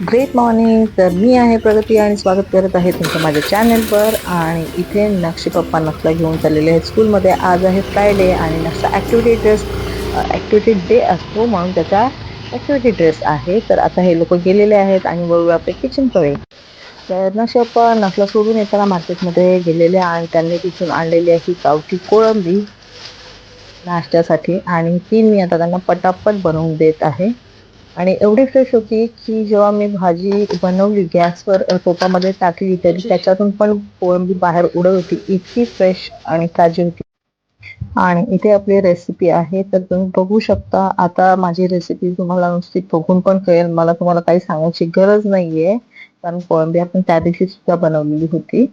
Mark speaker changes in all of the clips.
Speaker 1: Great morning तर मी आहे प्रगती आणि स्वागत करत आहे तुमचं माझ्या चॅनलवर आणि इथे नक्षी पप्पा नक्षला घेऊन चाललेले आहेत स्कूलमध्ये आज आहे फ्रायडे आणि नक्षा ॲक्टिव्हिटी ड्रेस ॲक्टिव्हिटी डे असतो म्हणून त्याचा ॲक्टिव्हिटी ड्रेस आहे. तर आता हे लोक गेलेले आहेत आणि वळू आपले किचनकडे तर नक्ष पप्पा नक्षला सोडून येताना मार्केटमध्ये गेलेले आणि त्यांनी तिथून आणलेली आहे ही गावठी कोळंबी नाश्त्यासाठी. आणि ती मी आता त्यांना पटापट बनवून देत आहे. आणि एवढी फ्रेश होती की जेव्हा मी भाजी बनवली गॅसवर टोपामध्ये टाकली तरी त्याच्यातून पण कोळंबी बाहेर उडत होती. इतकी फ्रेश आणि ताजी होती. आणि इथे आपली रेसिपी आहे. तर तुम्ही बघू शकता. आता माझी रेसिपी तुम्हाला नुसती बघून पण कळेल. मला तुम्हाला काही सांगायची गरज नाहीये. कारण कोळंबी आपण त्या दिवशी सुद्धा बनवलेली होती.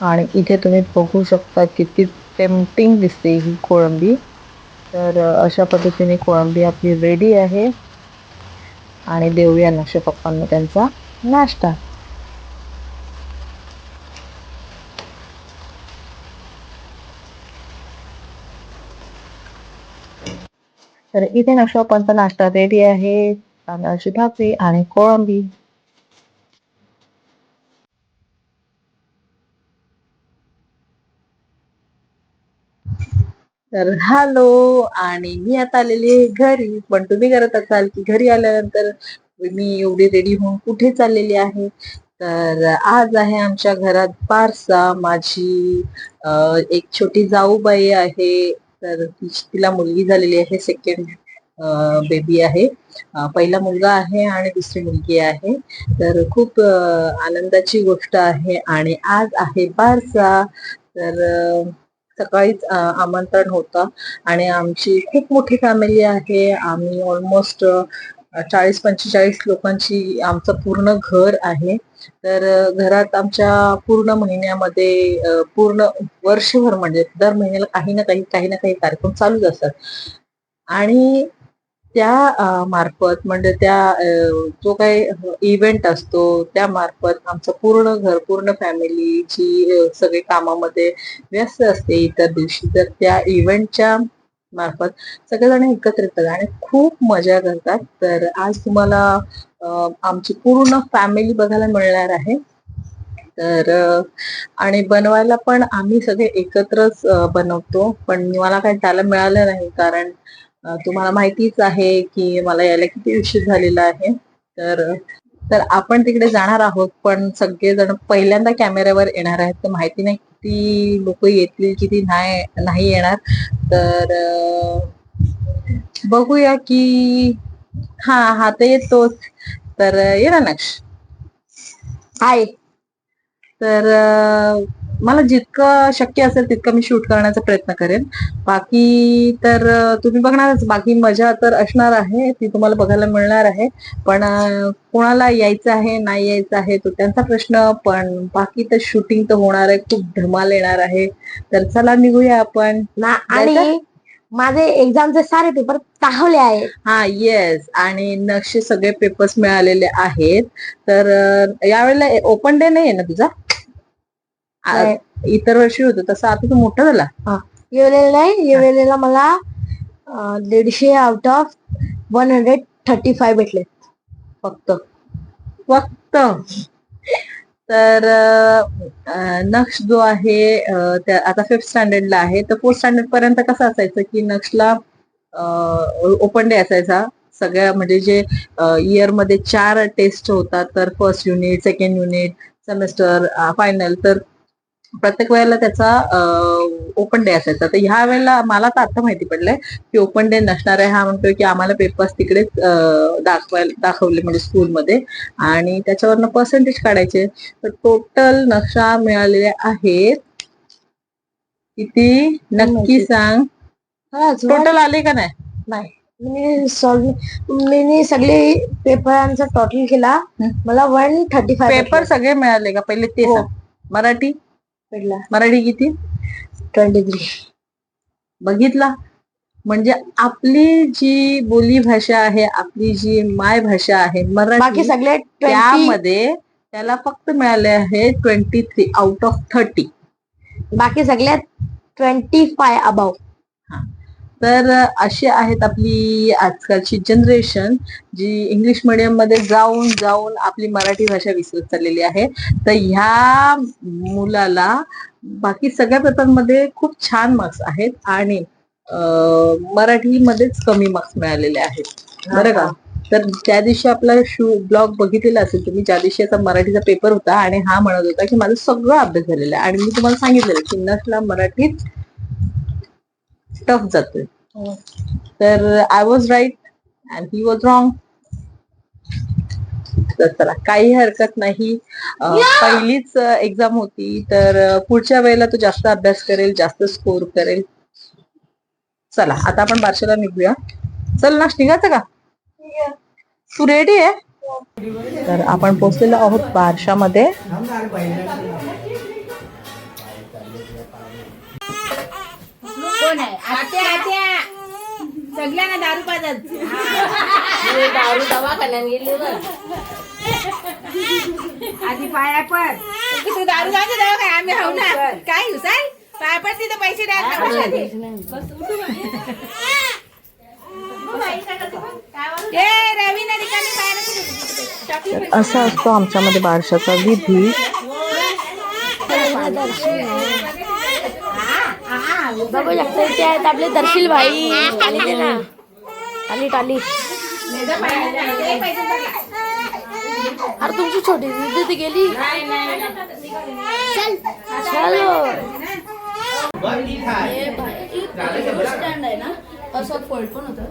Speaker 1: आणि इथे तुम्ही बघू शकता किती टेम्पटिंग दिसते ही कोळंबी. तर अशा पद्धतीने कोळंबी आपली रेडी आहे. आणि देऊया नक्ष पप्पांना त्यांचा नाश्ता. तर इथे नक्ष पप्पांचा नाश्ता रेडी आहे. तांदळाची भाकरी आणि कोळंबी. तर हॅलो आणि मी आता आलेली आहे घरी पण तुम्ही करत असाल की घरी आल्यानंतर मी एवढी रेडी होऊन कुठे चाललेली आहे? तर आज आहे आमच्या घरात बारसा माझी एक छोटी जाऊबाई आहे. तर तिला मुलगी झालेली आहे सेकंड बेबी आहे. पहिला मुलगा आहे आणि दुसरी मुलगी आहे. तर खूप आनंदाची गोष्ट आहे. आणि आज आहे बारसा तर सकाळीच आमंत्रण होतं. आणि आमची खूप मोठी फॅमिली आहे. आम्ही ऑलमोस्ट चाळीस पंचेचाळीस लोकांची आमचं पूर्ण घर आहे. तर घरात आमच्या पूर्ण महिन्यामध्ये पूर्ण वर्षभर म्हणजे दर महिन्याला काही ना काही काही ना काही कार्यक्रम चालूच असतात. आणि त्या मार्फत म्हणजे त्या जो काही इव्हेंट असतो त्या मार्फत आमचं पूर्ण घर पूर्ण फॅमिली जी सगळे कामामध्ये व्यस्त असते इतर दिवशी तर त्या इव्हेंटच्या मार्फत सगळेजण एकत्र येतात आणि खूप मजा करतात. तर आज तुम्हाला आमची पूर्ण फॅमिली बघायला मिळणार आहे. तर आणि बनवायला पण आम्ही सगळे एकत्रच बनवतो पण मला काही त्याला मिळालं नाही कारण तुम्हाला माहितीच आहे की मला यायला किती उशीर झालेला आहे. तर तर आपण तिकडे जाणार आहोत पण सगळेजण पहिल्यांदा कॅमेऱ्यावर येणार आहेत. तर माहिती नाही किती लोक येतील किती नाही नाही येणार. तर बघूया की हा हा तर येतोच. तर ये ना नक्ष. हाय तर मला जितकं शक्य असेल तितकं मी शूट करण्याचा प्रयत्न करेन. बाकी तर तुम्ही बघणारच. बाकी मजा तर असणार आहे. ती तुम्हाला बघायला मिळणार आहे. पण कोणाला यायचं आहे नाही यायचं आहे तो त्यांचा प्रश्न. पण बाकी तर शूटिंग तर होणार आहे. खूप धमाल येणार आहे. तर चला निघूया आपण?
Speaker 2: आणि माझे एक्झामचे सारे पेपर ताहवले आहेत.
Speaker 1: हा येस आणि नक्षे सगळे पेपर्स मिळालेले आहेत. तर यावेळेला ओपन डे नाही आहे ना तुझा. इतर वर्षी होतो. तसं आता तू मोठा झाला.
Speaker 2: येवलेला नाही. येवलेला मला दीडशे out of one hundred thirty five भेटले.
Speaker 1: फक्त. फक्त. तर नक्ष जो आहे आता फिफ्थ स्टँडर्डला आहे. तर फोर्थ स्टँडर्ड पर्यंत कसं असायचं की नक्षला ओपन डे असायचा. सगळ्या म्हणजे जे इयरमध्ये चार टेस्ट होतात. तर first unit second unit semester final तर प्रत्येक वेळेला त्याचा ओपन डे असायचा. तर ह्या वेळेला मला तर आता माहिती पडलंय की ओपन डे नसणार आहे. हा म्हणतोय की आम्हाला पेपर्स तिकडेच दाखवायला दाखवले म्हणजे स्कूलमध्ये आणि त्याच्यावरनं पर्सेंटेज काढायचे. तर टोटल नक्षा मिळालेले आहेत. किती? नक्की सांग. टोटल आले का नाही?
Speaker 2: नाही. मी मी सगळे पेपरांचा टोटल केला. मला वन थर्टी फाय
Speaker 1: पेपर सगळे मिळाले का? पहिले ते
Speaker 2: हो.
Speaker 1: मराठी?
Speaker 2: पडला.
Speaker 1: मराठी किती?
Speaker 2: ट्वेंटी थ्री
Speaker 1: बघितला? म्हणजे आपली जी बोली भाषा आहे आपली जी माय भाषा आहे
Speaker 2: बाकी
Speaker 1: मराठी
Speaker 2: सगळे
Speaker 1: त्यामध्ये त्याला फक्त मिळाले आहे twenty three out of thirty
Speaker 2: बाकी सगळे ट्वेंटी फाय अबाव
Speaker 1: तर अशी आहेत आपली आजकालची जनरेशन जी इंग्लिश मिडियममध्ये जाऊन जाऊन आपली मराठी भाषा विसरत चाललेली आहे. तर ह्या मुलाला बाकी सगळ्या पेपरमध्ये खूप छान मार्क्स आहेत आणि मराठीमध्येच कमी मार्क्स मिळालेले आहेत. बरं का? तर त्या दिवशी आपला शू ब्लॉग बघितलेला असेल तुम्ही ज्या दिवशी आता मराठीचा पेपर होता आणि हा म्हणत होता की माझा सगळा अभ्यास झालेला आहे. आणि मी तुम्हाला सांगितलेलं की नसला मराठीत टफ जातोय.
Speaker 2: हो.
Speaker 1: तर I was right and he was wrong तर चला काही हरकत नाही. पहिलीच एक्झाम होती तर पुढच्या वेळेला तो जास्त अभ्यास करेल जास्त स्कोर करेल. चला आता आपण बारशाला निघूया. चल ना निघायचं का? तू रेडी आहे? तर आपण पोहोचलेलो आहोत बारशामध्ये.
Speaker 3: कोण आहे? आत्या आत्या. सगळ्यांना दारू पाजत
Speaker 4: दारू दवाखान्यात गेली बघ
Speaker 3: आधी पाया पड. तू दारू जायचं दारू काय? आम्ही राहू ना. काय हुसाल पाया पड तिथं पैसे ए रवी ना रिकामी पाया
Speaker 1: असा असतो आमच्यामध्ये बारशाचा विधी.
Speaker 2: बघू शकता इथे आहेत आपले दर्शील भाई. टाली ना टाली टाली. अरे तुमची छोटी दिदी ती गेली. चल. चलो.
Speaker 4: स्टँड आहे ना असं फोल्ड पण होतं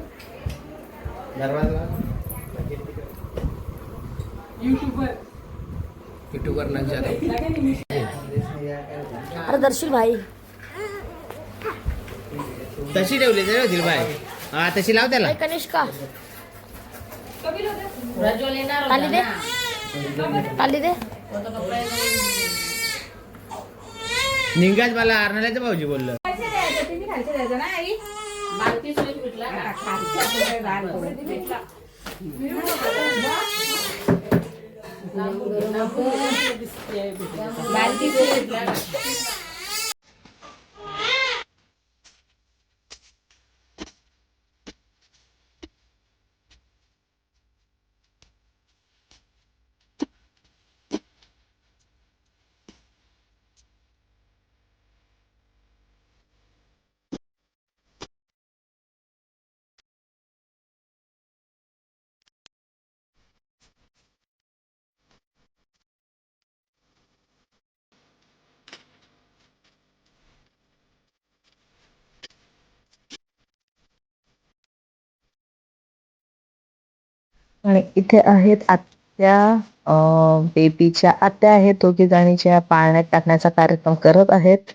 Speaker 5: युट्यूबवर. नजर
Speaker 2: अरे दर्शील भाई.
Speaker 5: तशी ठेवली तरी होतील बाय. हा तशी लाव त्याला.
Speaker 2: कनिष्का. टाली दे. टाली दे.
Speaker 5: निघाच मला आरणाल्याचं भाऊजी बोललं?
Speaker 4: बालकी स्वीट भेटला का?
Speaker 1: आणि इथे आहेत आत्या अ बेबीच्या आत्या आहेत. दोघी जणीच्या पाळण्यात टाकण्याचा कार्यक्रम करत आहेत.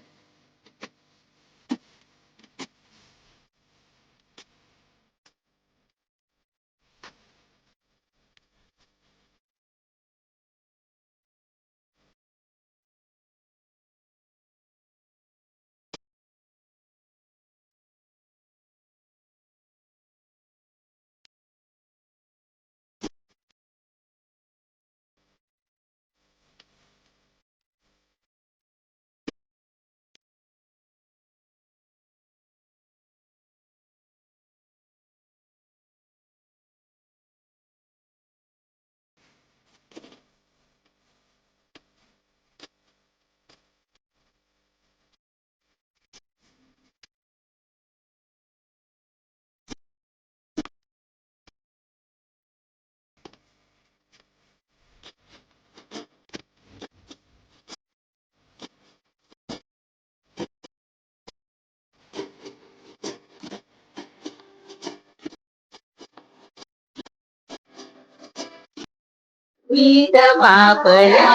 Speaker 6: पीठ पापड्या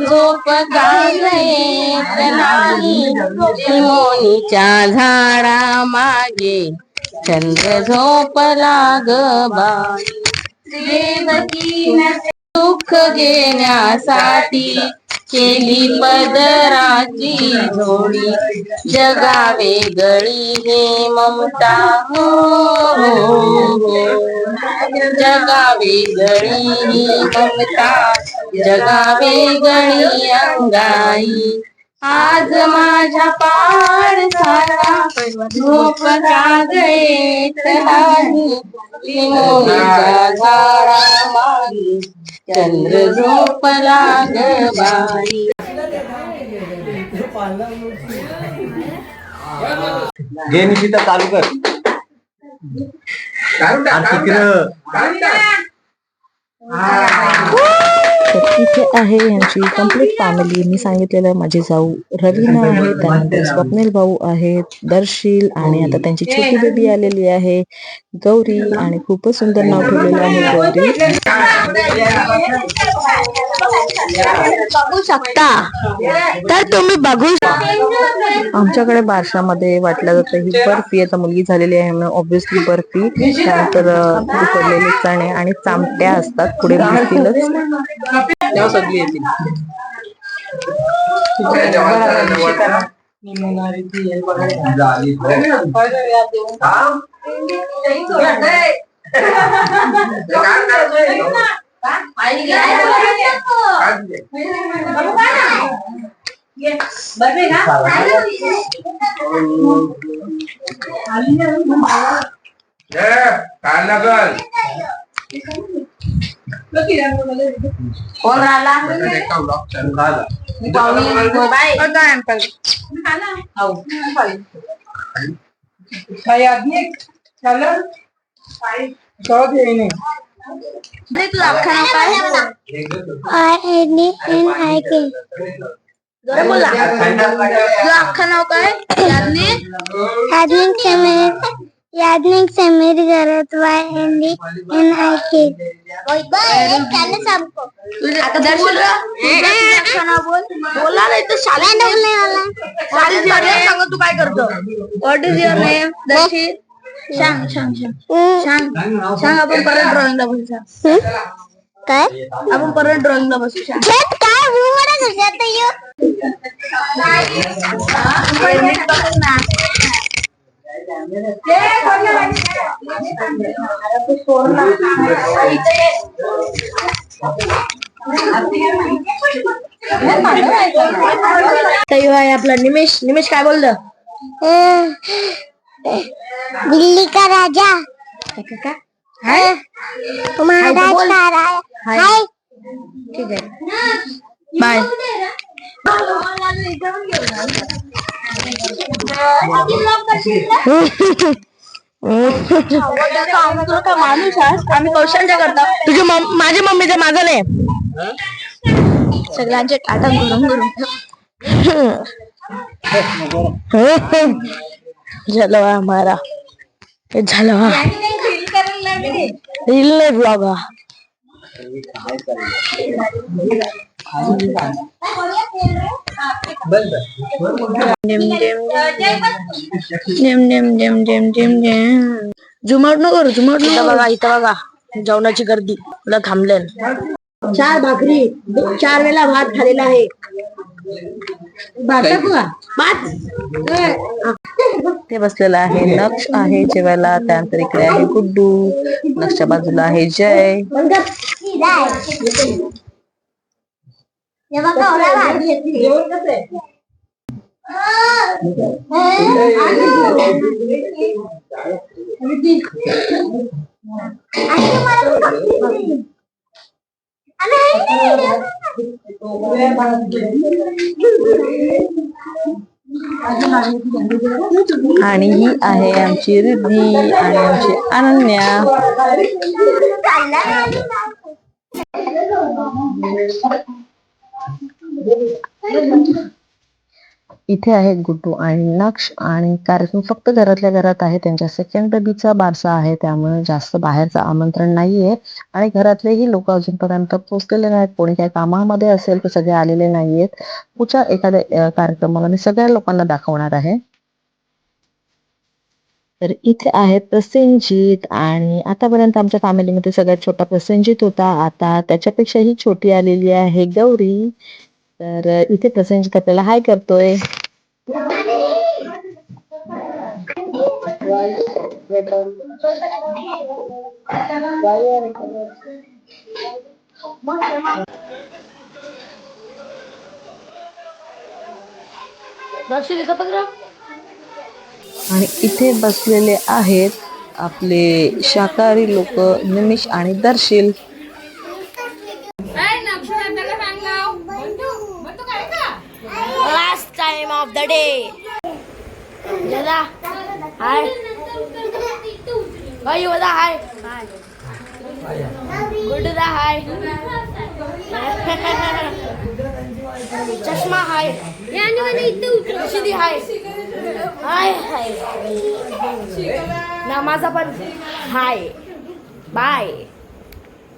Speaker 6: झोप येत नाही मोनीच्या झाडा मागे चंद्र झोपला ग बाई. देवकीनं सुख घेण्यासाठी केली पदराची जोडी. जगावे गळी हे ममता. हो, हो, जगा जगावे ही ममता. जगावे गळी अंगाई. आज माझ्या पाडसाला झोप जागेत नाही. लिंबोणीच्या झाडा मागे चंद्र झोपला ग बाई
Speaker 7: घे निशिता चालू कर. तिकडं
Speaker 6: तर इथे आहे यांची कंप्लीट फॅमिली मी सांगितलेलं माझे जाऊ रवीना आहे त्यानंतर स्वप्नील भाऊ आहेत दर्शील आणि आता त्यांची छोटी बेबी आलेली आहे गौरी आणि खूपच सुंदर नाव ठेवलेलं आहे गौरी.
Speaker 2: बघू शकता. तर तुम्ही बघू
Speaker 6: आमच्याकडे बारशामध्ये वाटलं जातं ही बर्फी आता मुलगी झालेली आहे म्हणून ऑब्व्हियसली बर्फी. त्यानंतर उकडलेले चणे आणि चामट्या असतात. पुढे भाजतीलच
Speaker 7: तेव्हा सगळी येतील
Speaker 8: काय लागल
Speaker 2: I N N I K बोला अख्खं नाव काय याज्ञिक समीर याज्ञिक समीर गरत Y N D N I K आता दर्शन बोला नाही तर शाळेत शाळेत सांग तू काय करतो व्हॉट इज युअर नेम दर्शित सांग सांग सांग सांग सांग आपण परत ड्रॉइंगला बसू काय? आपण परत ड्रॉइंगला बसू सांग काय? आपला निमेश निमेश काय बोललं?
Speaker 9: दिल्ली का राजा।
Speaker 2: हाय।
Speaker 9: महाराज का राजा हाय।
Speaker 2: ठीक आहे बाय। माणूस आम्ही कौशल्य करतो तुझी माझी मम्मीचं माझं नाही सगळ्यांचे टाटा झालं हमारा हे झालं रील नाही ब्लॉग झुमाट नको करू झुमाट नको बघा इथं बघा. जेवणाची गर्दी. तुला थांबले चार भाकरी चार वेळा भात खालेला आहे.
Speaker 6: ते बसलेलं आहे. नक्ष आहे जेवायला. त्यानंतर इकडे आहे गुड्डू. नक्षच्या बाजूला आहे जय
Speaker 9: बंद कर. हे बघा, ओला भाजी. आणि आहे
Speaker 6: ही आहे आमची रिद्धी आणि आमची अनन्या.
Speaker 1: इथे आहे गुड्डू आणि नक्ष आणि कार्यक्रम फक्त घरातल्या घरात आहे. त्यांच्या सेकंड बेबीचा बारसा आहे. त्यामुळे जास्त बाहेरचं आमंत्रण नाहीये. आणि घरातलेही लोक अजूनपर्यंत पोचलेले नाहीत. कोणी काही कामामध्ये असेल तर सगळे आलेले नाहीयेत. पुढच्या एखाद्या कार्यक्रमाला मी सगळ्या लोकांना दाखवणार आहे. तर इथे आहेत प्रसेनजित आणि आतापर्यंत आमच्या फॅमिलीमध्ये सगळ्यात छोटा प्रसेनजित होता. आता त्याच्यापेक्षाही छोटी आलेली आहे गौरी. तर इथे प्रसेनजित आपल्याला हाय करतोय. आणि इथे बसलेले आहेत आपले शाकाहारी लोक निमिष आणि Darsheel.
Speaker 3: Time of the day दादा हाय बाई दादा हाय गुड दादा हाय चष्मा हाय रशिदी हाय हाय हाय ना माझा पण हाय बाय